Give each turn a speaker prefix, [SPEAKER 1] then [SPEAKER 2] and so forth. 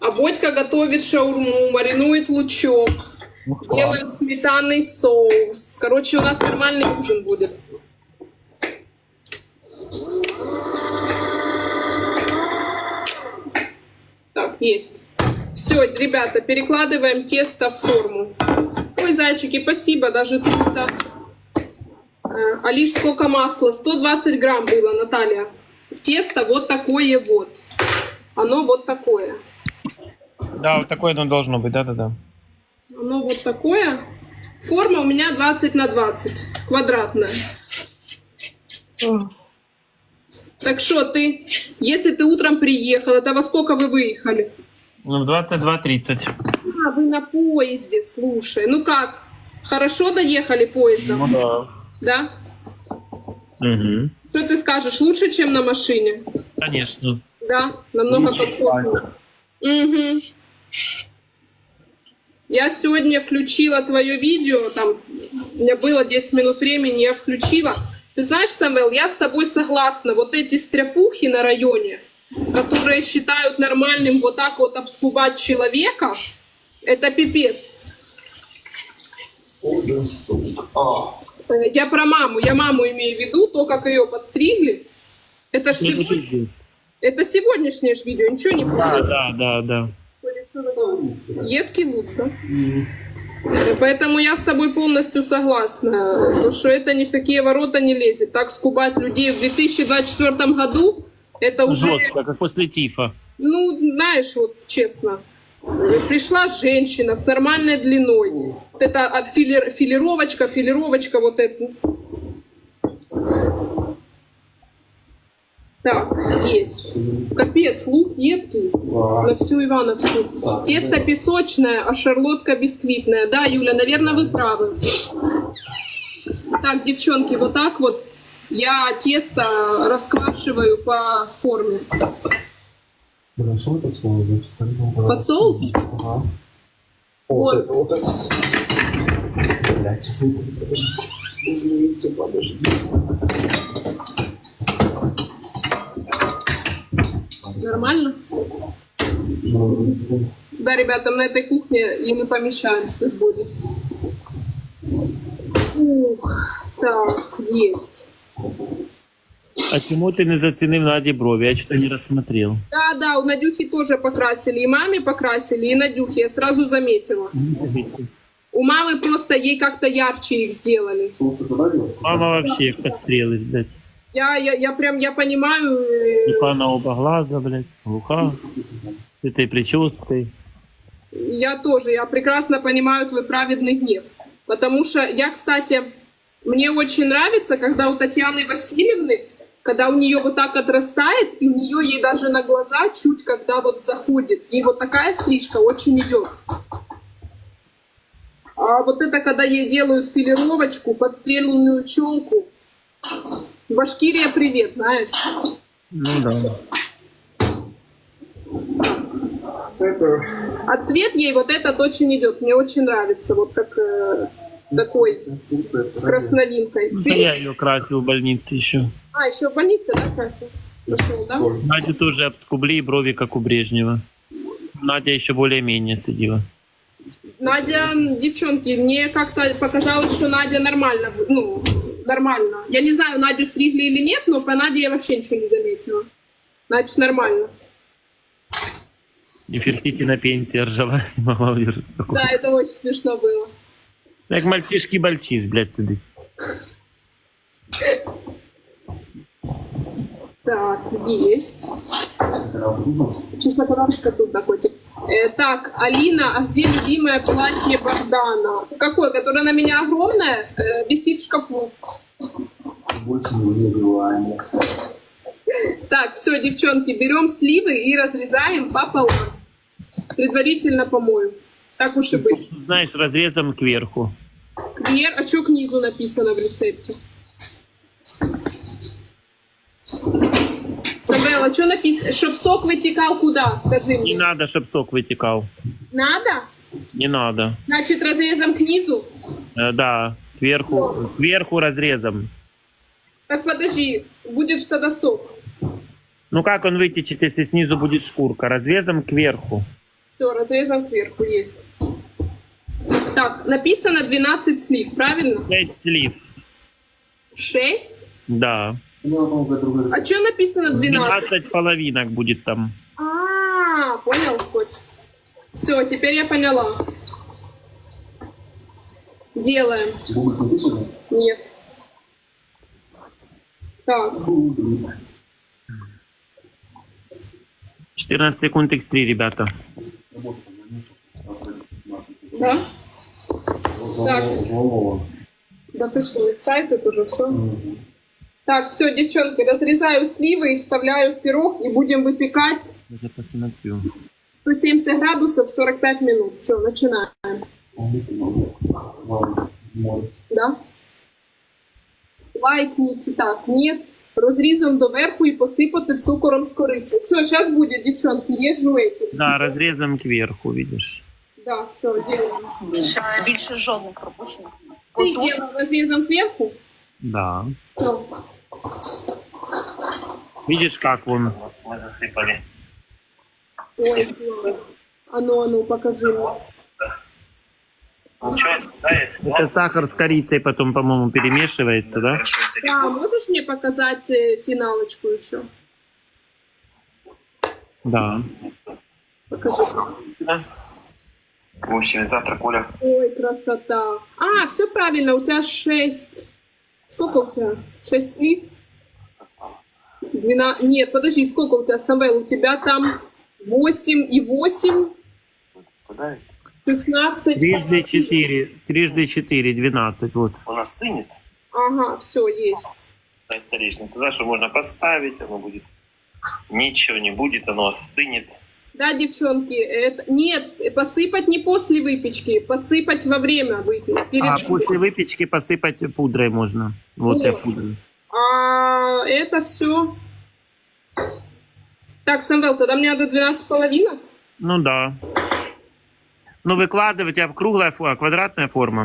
[SPEAKER 1] А Бодька готовит шаурму, маринует лучок,
[SPEAKER 2] Ух, класс.
[SPEAKER 1] делает сметанный соус. Короче, у нас нормальный ужин будет. Так, есть. Все, ребята, перекладываем тесто в форму. Ой, зайчики, спасибо, даже 300. Э, А лишь сколько масла? 120 грамм было, Наталья. Тесто вот такое вот. Оно вот такое.
[SPEAKER 2] Да, вот такое оно должно быть, да-да-да.
[SPEAKER 1] Оно вот такое. Форма у меня 20 на 20, квадратная. Так что ты, если ты утром приехал, это во сколько вы выехали?
[SPEAKER 2] Ну, в 22.30.
[SPEAKER 1] А, вы на поезде, слушай. Ну как, хорошо доехали поездом,
[SPEAKER 2] да.
[SPEAKER 1] да?
[SPEAKER 2] Угу.
[SPEAKER 1] Что ты скажешь, лучше, чем на машине?
[SPEAKER 2] Конечно.
[SPEAKER 1] Да, намного комфортнее. Угу. Я сегодня включила твое видео, там у меня было 10 минут времени, я включила. Ты знаешь, Самвел, я с тобой согласна. Вот эти стряпухи на районе, которые считают нормальным вот так вот обскубать человека, это пипец. Э, Я про маму, я маму имею в виду, то, как ее подстригли. Это ж
[SPEAKER 2] это
[SPEAKER 1] сегодня-. Это сегодняшнее ж видео, ничего не
[SPEAKER 2] Да, да, да, да.
[SPEAKER 1] Едкий лук, да? Поэтому я с тобой полностью согласна, потому что это ни в какие ворота не лезет. Так скубать людей в 2024 году, это уже,
[SPEAKER 2] Жестко, как после тифа.
[SPEAKER 1] ну, знаешь, вот честно, пришла женщина с нормальной длиной. Вот это от филер- филировочка, филировочка, вот это. Так, есть. Капец, лук едкий на всю Ивановскую. Тесто песочное, а шарлотка бисквитная. Да, Юля, наверное, вы правы. Так, девчонки, вот так вот я тесто расквашиваю по форме.
[SPEAKER 3] Слово? Вы скажите, пожалуйста.
[SPEAKER 1] Под соус?
[SPEAKER 3] Ага.
[SPEAKER 1] Вот.
[SPEAKER 3] Вот. Блядь, сейчас я Извините, подожди.
[SPEAKER 1] Нормально? Да, ребята, на этой кухне и мы помещаемся с Боди. Ух, так, есть.
[SPEAKER 2] А чему ты не заценив Наді брові? Я что-то не рассмотрел.
[SPEAKER 1] Да, да, у Надюхи тоже покрасили, и маме покрасили, и Надюхе, я сразу заметила. У мамы просто ей как-то ярче их сделали.
[SPEAKER 2] Мама вообще подстрелилась, блядь.
[SPEAKER 1] Я, я, я прям, я понимаю, э,
[SPEAKER 2] Глуха на оба глаза, блядь. Глуха. С этой прической.
[SPEAKER 1] я тоже, я прекрасно понимаю твой праведный гнев. Потому что я, кстати, мне очень нравится, когда у Татьяны Васильевны, когда у нее вот так отрастает, и у нее ей даже на глаза чуть, когда вот заходит, ей вот такая стрижка очень идет. А вот это, когда ей делают филировочку, подстрельную челку, Башкирия, привет, знаешь.
[SPEAKER 2] Ну да.
[SPEAKER 3] Это...
[SPEAKER 1] А цвет ей вот этот очень идет, мне очень нравится, вот как э, такой с красновинкой.
[SPEAKER 2] Да я ее красил в больнице еще.
[SPEAKER 1] А, еще в больнице, да, красил? Нашел, да?
[SPEAKER 2] Надю тоже обскубли и брови, как у Брежнева. Надя еще более-менее сидела.
[SPEAKER 1] Надя, девчонки, мне как-то показалось, что Надя нормально, ну, нормально. Я не знаю, Надю стригли или нет, но по Наде я вообще ничего не заметила. Значит, нормально.
[SPEAKER 2] Нефертити на пенсии ржала, могла удержаться.
[SPEAKER 1] Да, это очень смешно было.
[SPEAKER 2] Як мальчишки бальчис, блядь, сидить.
[SPEAKER 1] Так, есть. Чеснокоровочка тут такой. тип. Э, так, Алина, а где любимое платье Богдана? Какое? Которое на меня огромное? Э, висит в шкафу.
[SPEAKER 3] Не.
[SPEAKER 1] Так, все, девчонки, берем сливы и разрезаем пополам. Предварительно помоем. Так уж и быть.
[SPEAKER 2] Знаешь, разрезом кверху.
[SPEAKER 1] Квер, а что к низу написано в рецепте? Самвел, а что написано? Чтоб сок вытекал куда? Скажи
[SPEAKER 2] Не
[SPEAKER 1] мне.
[SPEAKER 2] надо, чтоб сок вытекал.
[SPEAKER 1] Надо?
[SPEAKER 2] Не надо.
[SPEAKER 1] Значит, разрезом к низу?
[SPEAKER 2] Э, да, кверху, кверху разрезом.
[SPEAKER 1] Так подожди, будет ж тогда сок.
[SPEAKER 2] Ну как он вытечет, если снизу будет шкурка? Разрезом кверху.
[SPEAKER 1] Все, разрезом кверху есть. Так, написано 12 слив, правильно?
[SPEAKER 2] 6 слив.
[SPEAKER 1] 6?
[SPEAKER 2] Да.
[SPEAKER 1] А что написано 12?
[SPEAKER 2] 12 половинок будет там.
[SPEAKER 1] А, понял, хоть. Все, теперь я поняла. Делаем. Нет. Так,
[SPEAKER 2] 14 секунд x3, ребята.
[SPEAKER 1] да? Так. Да ты что, сайт уже все. Так, все, девчонки, разрезаю сливы и вставляю в пирог и будем выпекать
[SPEAKER 2] Я посмотрю.
[SPEAKER 1] 170 градусов 45 минут. Все, начинаем. Да? Лайкніть так, нет. Розрізом доверху і посипати цукором з кориці. Все, зараз буде, дівчонки, є жуйці.
[SPEAKER 2] Да, разрезом кверху, видишь.
[SPEAKER 1] Да, все, делаем.
[SPEAKER 4] Більше, більше жодних пропущених.
[SPEAKER 1] Ты делаем разрезом кверху.
[SPEAKER 2] Да.
[SPEAKER 1] Все.
[SPEAKER 2] Видишь, как вон.
[SPEAKER 5] Мы засыпали.
[SPEAKER 1] Ой, класс. а ну, а ну, покажи
[SPEAKER 5] что, да, если
[SPEAKER 2] Это сахар с корицей потом, по-моему, перемешивается, да?
[SPEAKER 1] Да, можешь мне показать э, финалочку еще?
[SPEAKER 2] Да.
[SPEAKER 1] Покажи.
[SPEAKER 5] Да. В общем, завтра Коля
[SPEAKER 1] Ой, красота. А, все правильно, у тебя 6. Сколько у тебя? 6 слив? 12... Нет, подожди, сколько у тебя, Самвел? У тебя там 8 и 8,
[SPEAKER 5] куда это?
[SPEAKER 1] 16.
[SPEAKER 2] Трижды 4, трижды 4, 12, вот.
[SPEAKER 5] Он остынет
[SPEAKER 1] Ага, все, есть.
[SPEAKER 5] на столешнице, да, что можно поставить, оно будет. Ничего не будет, оно остынет.
[SPEAKER 1] Да, девчонки, это... Нет, посыпать не после выпечки, посыпать во время выпечки. Перед...
[SPEAKER 2] А после выпечки посыпать пудрой можно. Вот я
[SPEAKER 1] О.
[SPEAKER 2] пудрой.
[SPEAKER 1] А это все. Так, Самвел, тогда мне надо 12 половинок.
[SPEAKER 2] Ну да. Ну выкладывать, а круглая, фо- а квадратная форма.